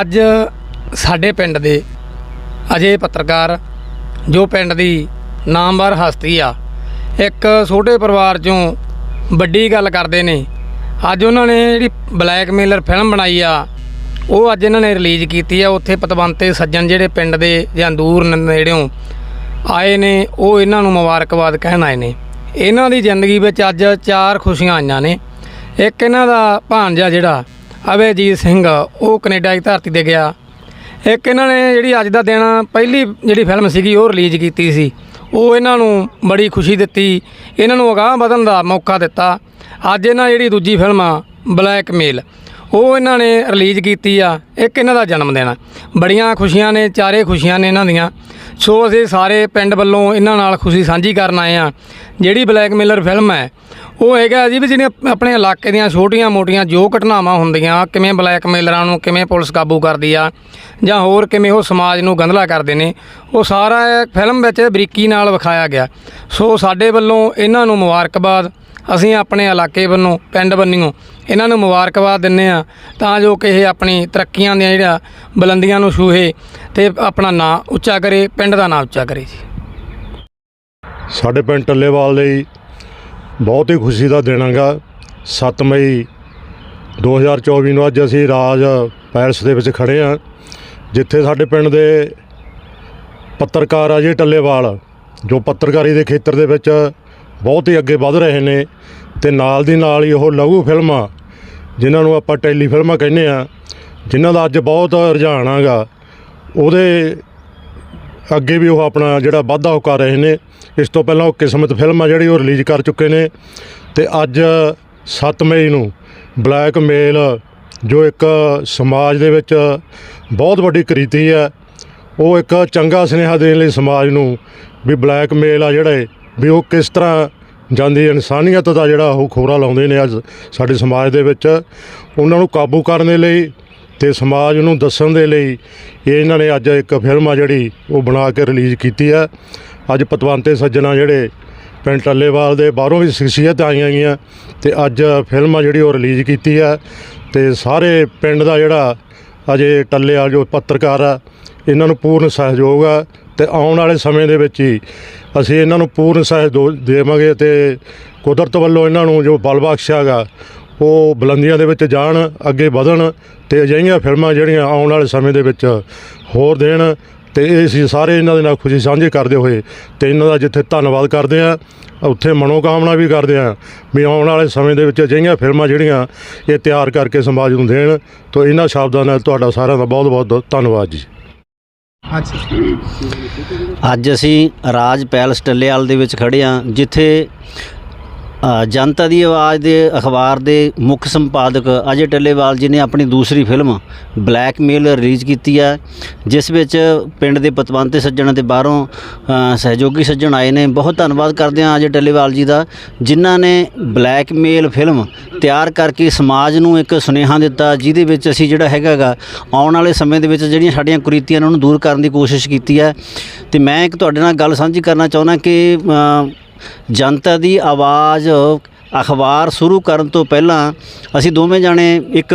ਅੱਜ ਸਾਡੇ ਪਿੰਡ ਦੇ ਅਜੇ ਪੱਤਰਕਾਰ, ਜੋ ਪਿੰਡ ਦੀ ਨਾਮਵਰ ਹਸਤੀ ਆ, ਇੱਕ ਛੋਟੇ ਪਰਿਵਾਰ ਚੋਂ ਵੱਡੀ ਗੱਲ ਕਰਦੇ ਨੇ। ਅੱਜ ਉਹਨਾਂ ਨੇ ਜਿਹੜੀ ਬਲੈਕਮੇਲਰ ਫਿਲਮ ਬਣਾਈ ਆ, ਉਹ ਅੱਜ ਇਹਨਾਂ ਨੇ ਰਿਲੀਜ਼ ਕੀਤੀ ਆ। ਉੱਥੇ ਪਤਵੰਤੇ ਸੱਜਣ ਜਿਹੜੇ ਪਿੰਡ ਦੇ ਜਾਂ ਦੂਰ ਨੇੜਿਓਂ ਆਏ ਨੇ, ਉਹ ਇਹਨਾਂ ਨੂੰ ਮੁਬਾਰਕਬਾਦ ਕਹਿਣ ਆਏ ਨੇ। ਇਹਨਾਂ ਦੀ ਜ਼ਿੰਦਗੀ ਵਿੱਚ ਅੱਜ ਚਾਰ ਖੁਸ਼ੀਆਂ ਆਈਆਂ ਨੇ। ਇੱਕ ਇਹਨਾਂ ਦਾ ਭਾਣਜਾ ਜਿਹੜਾ ਅਭੈਜੀਤ ਸਿੰਘ, ਉਹ ਕੈਨੇਡਾ ਦੀ ਧਰਤੀ ਤੇ ਗਿਆ। ਇੱਕ ਇਹਨਾਂ ਨੇ ਜਿਹੜੀ ਅੱਜ ਦਾ ਦਿਨ ਪਹਿਲੀ ਜਿਹੜੀ ਫਿਲਮ ਸੀਗੀ, ਉਹ ਰਿਲੀਜ਼ ਕੀਤੀ ਸੀ। ਉਹ ਇਹਨਾਂ ਨੂੰ ਬੜੀ ਖੁਸ਼ੀ ਦਿੱਤੀ। ਇਹਨਾਂ ਨੂੰ ਅਗਾਹ ਵਧਣ ਦਾ ਮੌਕਾ ਦਿੱਤਾ। ਅੱਜ ਇਹਨਾਂ ਜਿਹੜੀ ਦੂਜੀ ਫਿਲਮ ਆ ਬਲੈਕਮੇਲ ਉਹ ਇਹਨਾਂ ਨੇ ਰਿਲੀਜ਼ ਕੀਤੀ ਆ, ਇੱਕ ਇਹਨਾਂ ਦਾ ਜਨਮ ਦਿਨ ਆ। ਬੜੀਆਂ ਖੁਸ਼ੀਆਂ ਨੇ, ਚਾਰੇ ਖੁਸ਼ੀਆਂ ਨੇ ਇਹਨਾਂ ਦੀਆਂ। ਸੋ ਅਸੀਂ ਸਾਰੇ ਪਿੰਡ ਵੱਲੋਂ ਇਹਨਾਂ ਨਾਲ ਖੁਸ਼ੀ ਸਾਂਝੀ ਕਰਨ ਆਏ ਆ। ਜਿਹੜੀ ਬਲੈਕਮੇਲਰ ਫਿਲਮ ਹੈ, ਉਹ ਹੈਗਾ ਜੀ ਵੀ ਜਿਹੜੀਆਂ ਆਪਣੇ ਇਲਾਕੇ ਦੀਆਂ ਛੋਟੀਆਂ-ਮੋਟੀਆਂ ਜੋ ਘਟਨਾਵਾਂ ਹੁੰਦੀਆਂ, ਕਿਵੇਂ ਬਲੈਕਮੇਲਰਾਂ ਨੂੰ ਕਿਵੇਂ ਪੁਲਿਸ ਕਾਬੂ ਕਰਦੀ ਆ, ਜਾਂ ਹੋਰ ਕਿਵੇਂ ਉਹ ਸਮਾਜ ਨੂੰ ਗੰਧਲਾ ਕਰਦੇ ਨੇ, ਉਹ ਸਾਰਾ ਇਹ ਫਿਲਮ ਵਿੱਚ ਬਰੀਕੀ ਨਾਲ ਵਿਖਾਇਆ ਗਿਆ। ਸੋ ਸਾਡੇ ਵੱਲੋਂ ਇਹਨਾਂ ਨੂੰ ਮੁਬਾਰਕਬਾਦ। ਅਸੀਂ ਆਪਣੇ ਇਲਾਕੇ ਵੱਲੋਂ, ਪਿੰਡ ਬੰਨਿਓ ਇਹਨਾਂ ਨੂੰ ਮੁਬਾਰਕਬਾਦ ਦਿੰਨੇ ਆ ਤਾਂ ਜੋ ਕਿ ਇਹ ਆਪਣੀ ਤਰੱਕੀਆਂ ਦੀਆਂ ਜਿਹੜਾ ਬੁਲੰਦੀਆਂ ਨੂੰ ਛੂਹੇ ਤੇ ਆਪਣਾ ਨਾਂ ਉੱਚਾ ਕਰੇ, ਪਿੰਡ ਦਾ ਨਾਂ ਉੱਚਾ ਕਰੇ ਜੀ। ਸਾਡੇ ਪਿੰਡ ਟੱਲੇਵਾਲ ਲਈ ਬਹੁਤ ਹੀ ਖੁਸ਼ੀ ਦਾ ਦਿਨ ਹੈਗਾ। 7 ਮਈ 2024 ਨੂੰ ਅੱਜ ਅਸੀਂ ਰਾਜ ਪੈਲਸ ਦੇ ਵਿੱਚ ਖੜੇ ਹਾਂ, ਜਿੱਥੇ ਸਾਡੇ ਪਿੰਡ ਦੇ ਪੱਤਰਕਾਰ ਅਜੇ ਟੱਲੇਵਾਲ ਜੋ ਪੱਤਰਕਾਰੀ ਦੇ ਖੇਤਰ ਦੇ ਵਿੱਚ ਬਹੁਤ ਹੀ ਅੱਗੇ ਵੱਧ ਰਹੇ ਨੇ। ਤੇ ਨਾਲ ਦੀ ਨਾਲ ਹੀ ਉਹ ਲਘੂ ਫਿਲਮਾਂ, ਜਿਨ੍ਹਾਂ ਨੂੰ ਆਪਾਂ ਟੈਲੀ ਫਿਲਮਾਂ ਕਹਿੰਦੇ ਆ ਜਿਨ੍ਹਾਂ ਦਾ ਅੱਜ ਬਹੁਤ ਰੁਝਾਨ ਹੈਗਾ ਉਹਦੇ ਅੱਗੇ ਵੀ ਉਹ ਆਪਣਾ ਜਿਹੜਾ ਵਾਧਾ ਉਹ ਕਰ ਰਹੇ ਨੇ। ਇਸ ਤੋਂ ਪਹਿਲਾਂ ਉਹ ਕਿਸਮਤ ਫਿਲਮ ਆ ਜਿਹੜੀ ਉਹ ਰਿਲੀਜ਼ ਕਰ ਚੁੱਕੇ ਨੇ। ਤੇ ਅੱਜ 7 ਮਈ ਨੂੰ ਬਲੈਕ ਮੇਲ, ਜੋ ਇੱਕ ਸਮਾਜ ਦੇ ਵਿੱਚ ਬਹੁਤ ਵੱਡੀ ਕ੍ਰਿਤੀ ਹੈ, ਉਹ ਇੱਕ ਚੰਗਾ ਸੁਨੇਹਾ ਦੇਣ ਲਈ ਸਮਾਜ ਨੂੰ ਵੀ ਬਲੈਕ ਮੇਲ ਆ ਜਿਹੜਾ ਵੀ ਉਹ ਕਿਸ ਤਰ੍ਹਾਂ ਜਾਂਦੀ ਇਨਸਾਨੀਅਤ ਦਾ ਜਿਹੜਾ ਉਹ ਖੋਰਾ ਲਾਉਂਦੇ ਨੇ ਅੱਜ ਸਾਡੇ ਸਮਾਜ ਦੇ ਵਿੱਚ। ਉਹਨਾਂ ਨੂੰ ਕਾਬੂ ਕਰਨ ਦੇ ਲਈ ਤੇ ਸਮਾਜ ਨੂੰ ਦੱਸਣ ਦੇ ਲਈ ਇਹ ਇਹਨਾਂ ਨੇ ਅੱਜ ਇੱਕ ਫਿਲਮ ਆ ਜਿਹੜੀ ਉਹ ਬਣਾ ਕੇ ਰਿਲੀਜ਼ ਕੀਤੀ ਹੈ। ਅੱਜ ਪਤਵੰਤੇ ਸੱਜਣਾ ਜਿਹੜੇ ਪਿੰਡ ਟੱਲੇਵਾਲ ਦੇ ਬਾਹਰੋਂ ਵੀ ਸ਼ਖਸੀਅਤ ਆਈਆਂ ਗਈਆਂ ਤੇ ਅੱਜ ਫਿਲਮ ਆ ਜਿਹੜੀ ਉਹ ਰਿਲੀਜ਼ ਕੀਤੀ ਹੈ ਤੇ ਸਾਰੇ ਪਿੰਡ ਦਾ ਜਿਹੜਾ ਅਜੇ ਟੱਲੇਵਾਲ ਜੋ ਪੱਤਰਕਾਰ ਆ, ਇਹਨਾਂ ਨੂੰ ਪੂਰਨ ਸਹਿਯੋਗ ਆ ਤੇ ਆਉਣ ਵਾਲੇ ਸਮੇਂ ਦੇ ਵਿੱਚ ਹੀ ਅਸੀਂ ਇਹਨਾਂ ਨੂੰ ਪੂਰਨ ਸਹਿਯੋਗ ਦੇਵਾਂਗੇ ਤੇ ਕੁਦਰਤ ਵੱਲੋਂ ਇਹਨਾਂ ਨੂੰ ਜੋ ਬਲ ਬਖਸ਼ਿਆ ਗਾ, ਉਹ ਬੁਲੰਦੀਆਂ ਦੇ ਵਿੱਚ ਜਾਣ, ਅੱਗੇ ਵਧਣ ਤੇ ਅਜਿਹੀਆਂ ਫਿਲਮਾਂ ਜਿਹੜੀਆਂ ਆਉਣ ਵਾਲੇ ਸਮੇਂ ਦੇ ਵਿੱਚ ਹੋਰ ਦੇਣ ਤੇ ਇਹ ਅਸੀਂ ਸਾਰੇ ਇਹਨਾਂ ਦੇ ਨਾਲ ਖੁਸ਼ੀ ਸਾਂਝੀ ਕਰਦੇ ਹੋਏ ਤੇ ਇਹਨਾਂ ਦਾ ਜਿੱਥੇ ਧੰਨਵਾਦ ਕਰਦੇ ਆ ਉੱਥੇ ਮਨੋਕਾਮਨਾ ਵੀ ਕਰਦੇ ਆ ਵੀ ਆਉਣ ਵਾਲੇ ਸਮੇਂ ਦੇ ਵਿੱਚ ਅਜਿਹੀਆਂ ਫਿਲਮਾਂ ਜਿਹੜੀਆਂ ਇਹ ਤਿਆਰ ਕਰਕੇ ਸਮਾਜ ਨੂੰ ਦੇਣ। ਤੋਂ ਇਹਨਾਂ ਸ਼ਬਦਾਂ ਨਾਲ ਤੁਹਾਡਾ ਸਾਰਿਆਂ ਦਾ ਬਹੁਤ ਬਹੁਤ ਧੰਨਵਾਦ ਜੀ। ਅੱਜ ਅਸੀਂ ਰਾਜ ਪੈਲਸ ਟੱਲੇਵਾਲ ਦੇ ਵਿੱਚ ਖੜੇ ਹਾਂ ਜਿੱਥੇ ਜਨਤਾ ਦੀ ਆਵਾਜ਼ ਦੇ ਅਖਬਾਰ ਦੇ ਮੁੱਖ ਸੰਪਾਦਕ ਅਜੇ ਟੱਲੇਵਾਲ ਜੀ ਨੇ ਆਪਣੀ ਦੂਸਰੀ ਫਿਲਮ ਬਲੈਕਮੇਲ ਰਿਲੀਜ਼ ਕੀਤੀ ਹੈ, ਜਿਸ ਵਿੱਚ ਪਿੰਡ ਦੇ ਪਤਵੰਤੇ ਸੱਜਣ ਤੇ ਬਾਹਰੋਂ ਸਹਿਯੋਗੀ ਸੱਜਣ ਆਏ ਨੇ। ਬਹੁਤ ਧੰਨਵਾਦ ਕਰਦੇ ਹਾਂ ਅਜੇ ਟੱਲੇਵਾਲ ਜੀ ਦਾ, ਜਿਨ੍ਹਾਂ ਨੇ ਬਲੈਕਮੇਲ ਫਿਲਮ ਤਿਆਰ ਕਰਕੇ ਸਮਾਜ ਨੂੰ ਇੱਕ ਸੁਨੇਹਾ ਦਿੱਤਾ, ਜਿਹਦੇ ਵਿੱਚ ਅਸੀਂ ਜਿਹੜਾ ਹੈਗਾ ਆਉਣ ਵਾਲੇ ਸਮੇਂ ਦੇ ਵਿੱਚ ਜਿਹੜੀਆਂ ਸਾਡੀਆਂ ਕੁਰੀਤੀਆਂ ਨੇ ਉਹਨੂੰ ਦੂਰ ਕਰਨ ਦੀ ਕੋਸ਼ਿਸ਼ ਕੀਤੀ ਹੈ। ਤੇ ਮੈਂ ਇੱਕ ਤੁਹਾਡੇ ਨਾਲ ਗੱਲ ਸਾਂਝੀ ਕਰਨਾ ਚਾਹੁੰਦਾ ਕਿ ਜਨਤਾ ਦੀ ਆਵਾਜ਼, ਅਖਬਾਰ ਸ਼ੁਰੂ ਕਰਨ ਤੋਂ ਪਹਿਲਾਂ ਅਸੀਂ ਦੋਵੇਂ ਜਾਣੇ ਇੱਕ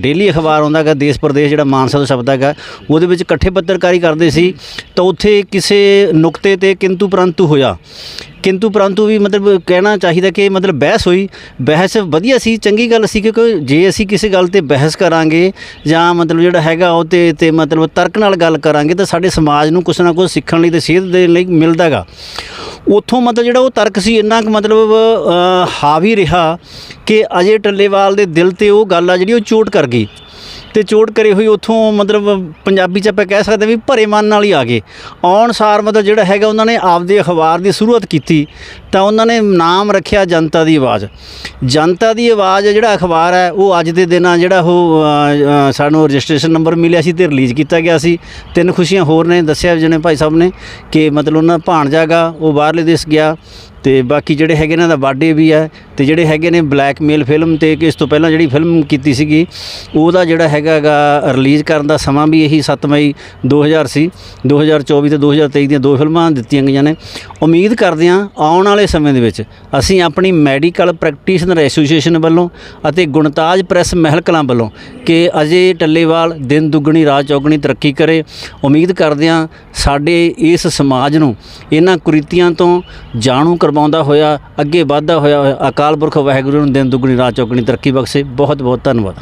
ਡੇਲੀ ਅਖਬਾਰ ਆਉਂਦਾ ਗਾ ਦੇਸ਼ ਪ੍ਰਦੇਸ਼ ਜਿਹੜਾ ਮਾਨਸਾ ਦਾ ਸ਼ਬਦ ਹੈਗਾ, ਉਹਦੇ ਵਿੱਚ ਇਕੱਠੇ ਪੱਤਰਕਾਰੀ ਕਰਦੇ ਸੀ। ਤਾਂ ਉੱਥੇ ਕਿਸੇ ਨੁਕਤੇ ਤੇ ਕਿੰਤੂ ਪਰੰਤੂ ਹੋਇਆ। ਕਿੰਤੂ ਪਰੰਤੂ ਵੀ ਮਤਲਬ ਕਹਿਣਾ ਚਾਹੀਦਾ ਕਿ ਮਤਲਬ ਬਹਿਸ ਹੋਈ। ਬਹਿਸ ਵਧੀਆ ਸੀ, ਚੰਗੀ ਗੱਲ ਸੀ, ਕਿਉਂਕਿ ਜੇ ਅਸੀਂ ਕਿਸੇ ਗੱਲ ਤੇ ਬਹਿਸ ਕਰਾਂਗੇ ਜਾਂ ਮਤਲਬ ਜਿਹੜਾ ਹੈਗਾ ਉਹ ਤੇ ਤੇ ਮਤਲਬ ਤਰਕ ਨਾਲ ਗੱਲ ਕਰਾਂਗੇ, ਤਾਂ ਸਾਡੇ ਸਮਾਜ ਨੂੰ ਕੁਛ ਨਾ ਕੁਛ ਸਿੱਖਣ ਲਈ ਤੇ ਸੇਧ ਦੇਣ ਲਈ ਮਿਲਦਾਗਾ ਉੱਥੋਂ ਮਤਲਬ ਜਿਹੜਾ ਉਹ ਤਰਕ ਸੀ, ਇੰਨਾ ਕੁ ਮਤਲਬ ਹਾਵੀ ਰਿਹਾ ਕਿ ਅਜੇ ਟੱਲੇਵਾਲ ਦੇ ਦਿਲ ਤੇ ਉਹ ਗੱਲ ਆ ਜਿਹੜੀ ਉਹ ਚੋਟ ਕਰ ਗਈ। ਤੇ ਚੋਟ ਕਰੇ ਹੋਈ ਉਥੋਂ ਮਤਲਬ ਪੰਜਾਬੀ ਚ ਆਪਾਂ ਕਹਿ ਸਕਦੇ ਵੀ ਭਰੇ ਮਨ ਨਾਲ ਹੀ ਆ ਗਏ। ਆਉਣ ਸਾਰ ਮਤਲਬ ਜਿਹੜਾ ਹੈਗਾ ਉਹਨਾਂ ਨੇ ਆਪਦੇ ਅਖਬਾਰ ਦੀ ਸ਼ੁਰੂਆਤ ਕੀਤੀ, ਤਾਂ ਉਹਨਾਂ ਨੇ ਨਾਮ ਰੱਖਿਆ ਜਨਤਾ ਦੀ ਆਵਾਜ਼। ਜਨਤਾ ਦੀ ਆਵਾਜ਼ ਜਿਹੜਾ ਅਖਬਾਰ ਹੈ, ਉਹ ਅੱਜ ਦੇ ਦਿਨਾਂ ਜਿਹੜਾ ਉਹ ਸਾਨੂੰ ਰਜਿਸਟ੍ਰੇਸ਼ਨ ਨੰਬਰ ਮਿਲਿਆ ਸੀ ਤੇ ਰਿਲੀਜ਼ ਕੀਤਾ ਗਿਆ ਸੀ। ਤਿੰਨ ਖੁਸ਼ੀਆਂ ਹੋਰ ਨੇ, ਦੱਸਿਆ ਜਿਹਨੇ ਭਾਈ ਸਾਹਿਬ ਨੇ ਕਿ ਮਤਲਬ ਉਹਨਾਂ ਦਾ ਭਾਣਜਾ ਗਾ ਉਹ ਬਾਹਰਲੇ ਦੇਸ਼ ਗਿਆ। ਤੇ ਬਾਕੀ ਜਿਹੜੇ ਹੈਗੇ ਇਹਨਾਂ ਦਾ ਬਰਥਡੇ ਵੀ ਹੈ ਤੇ ਜਿਹੜੇ ਹੈਗੇ ਨੇ ਬਲੈਕਮੇਲ ਫਿਲਮ ਤੇ ਕਿ ਇਸ ਤੋਂ ਪਹਿਲਾਂ ਜਿਹੜੀ ਫਿਲਮ ਕੀਤੀ ਸੀਗੀ, ਉਹਦਾ ਜਿਹੜਾ ਹੈਗਾਗਾ ਰਿਲੀਜ਼ ਕਰਨ ਦਾ ਸਮਾਂ ਵੀ ਇਹੀ 7 ਮਈ 2000 ਸੀ। 2024 ਤੇ 2023 ਦੀਆਂ ਦੋ ਫਿਲਮਾਂ ਦਿੱਤੀਆਂ ਗਈਆਂ ਨੇ। ਉਮੀਦ ਕਰਦੇ ਹਾਂ ਆਉਣ ਵਾਲੇ ਸਮੇਂ ਦੇ ਵਿੱਚ ਅਸੀਂ ਆਪਣੀ ਮੈਡੀਕਲ ਪ੍ਰੈਕਟੀਸ਼ਨਰ ਐਸੋਸੀਏਸ਼ਨ ਵੱਲੋਂ ਅਤੇ ਗੁਣਤਾਜ ਪ੍ਰੈਸ ਮਹਿਲ ਕਲਾਂ ਵੱਲੋਂ ਕਿ ਅਜੇ ਟੱਲੇਵਾਲ ਦਿਨ ਦੁੱਗਣੀ, ਰਾਤ ਚੌਗਣੀ ਤਰੱਕੀ ਕਰੇ। ਉਮੀਦ ਕਰਦੇ ਹਾਂ ਸਾਡੇ ਇਸ ਸਮਾਜ ਨੂੰ ਇਹਨਾਂ ਕੁਰੀਤੀਆਂ ਤੋਂ ਜਾਣੂ ਕਰਵਾਉਂਦਾ ਹੋਇਆ ਅੱਗੇ ਵਧਦਾ ਹੋਇਆ ਅਕਾਲ ਪੁਰਖ ਵਾਹਿਗੁਰੂ ਨੂੰ ਦਿਨ ਦੁੱਗਣੀ ਰਾਤ ਚੌਗਣੀ ਤਰੱਕੀ ਬਖਸ਼ੇ। ਬਹੁਤ ਬਹੁਤ ਧੰਨਵਾਦ।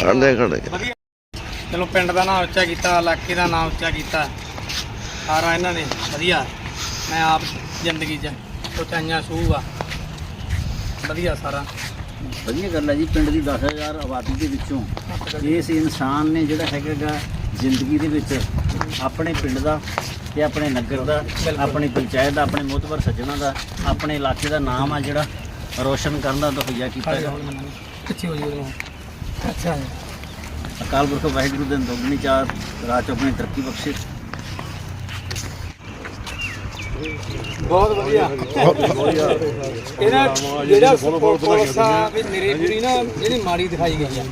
ਖੜੇ ਖੜੇ ਚਲੋ ਪਿੰਡ ਦਾ ਨਾਮ ਉੱਚਾ ਕੀਤਾ ਇਲਾਕੇ ਦਾ ਨਾਮ ਉੱਚਾ ਕੀਤਾ। ਸਾਰਾ ਇਹਨਾਂ ਨੇ ਵਧੀਆ। ਮੈਂ ਆਪ ਜ਼ਿੰਦਗੀ 'ਚ ਉਚਾਈਆਂ ਛੂਹ ਆ। ਵਧੀਆ ਸਾਰਾ। ਵਧੀਆ ਗੱਲ ਹੈ ਜੀ ਪਿੰਡ ਦੀ 10000 ਆਬਾਦੀ ਦੇ ਵਿੱਚੋਂ ਇਸ ਇਨਸਾਨ ਨੇ ਜਿਹੜਾ ਹੈਗਾਗਾ ਜ਼ਿੰਦਗੀ ਦੇ ਵਿੱਚ ਆਪਣੇ ਪਿੰਡ ਦਾ ਤੇ ਆਪਣੇ ਨਗਰ ਦਾ ਆਪਣੀ ਪੰਚਾਇਤ ਦਾ ਆਪਣੇ ਮੋਤਬਰ ਸੱਜਣਾ ਦਾ ਆਪਣੇ ਇਲਾਕੇ ਦਾ ਨਾਮ ਆ ਜਿਹੜਾ ਰੋਸ਼ਨ ਕਰਨ ਦਾ ਤਹਈਆ ਕੀਤਾ ਹੈਗਾ। ਪਿੱਛੇ ਹੋ ਜੀ ਅੱਛਾ ਅਕਾਲ ਪੁਰਖ ਵਾਹਿਗੁਰੂ ਦੇ ਦੋਗਣੀ ਚਾਰ ਰਾਤ ਚ ਆਪਣੀ ਤਰੱਕੀ ਬਖਸ਼ੇ। ਬਹੁਤ ਵਧੀਆ। ਇਹਦਾ ਜਿਹੜਾ ਪੁਲਿਸ ਵੀ ਮੇਰੇ ਪੂਰੀ ਨਾ ਜਿਹੜੀ ਮਾੜੀ ਦਿਖਾਈ ਗਈ ਆ।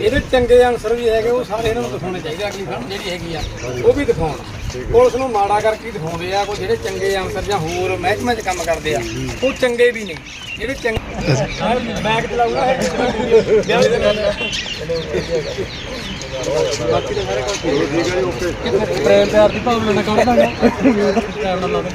ਇਹਦੇ ਚੰਗੇ ਅਨਸਰ ਵੀ ਹੈਗੇ ਉਹ ਸਾਰੇ ਇਹਨਾਂ ਨੂੰ ਦਿਖਾਉਣੇ ਚਾਹੀਦੇ ਆ ਅਗਲੀ ਫਿਲਮ ਜਿਹੜੀ ਹੈਗੀ ਆ ਉਹ ਵੀ ਦਿਖਾਉਣ। ਪੁਲਿਸ ਨੂੰ ਮਾੜਾ ਕਰਕੇ ਦਿਖਾਉਂਦੇ ਆ, ਕੋਈ ਜਿਹੜੇ ਚੰਗੇ ਅਫਸਰ ਜਾਂ ਹੋਰ ਮਹਿਕਮੇ 'ਚ ਕੰਮ ਕਰਦੇ ਆ, ਉਹ ਚੰਗੇ ਵੀ ਨੇ। ਜਿਹੜੇ ਚੰਗੇ ਬੈਗ ਚਲਾਊਗਾ ਪ੍ਰੇਮ ਪਿਆਰ ਦੀ ਭਾਵਨਾ ਨਾਲ ਕੱਢ ਦਾਂਗੇ ਕੈਮਰਾ ਲਾ ਦੇ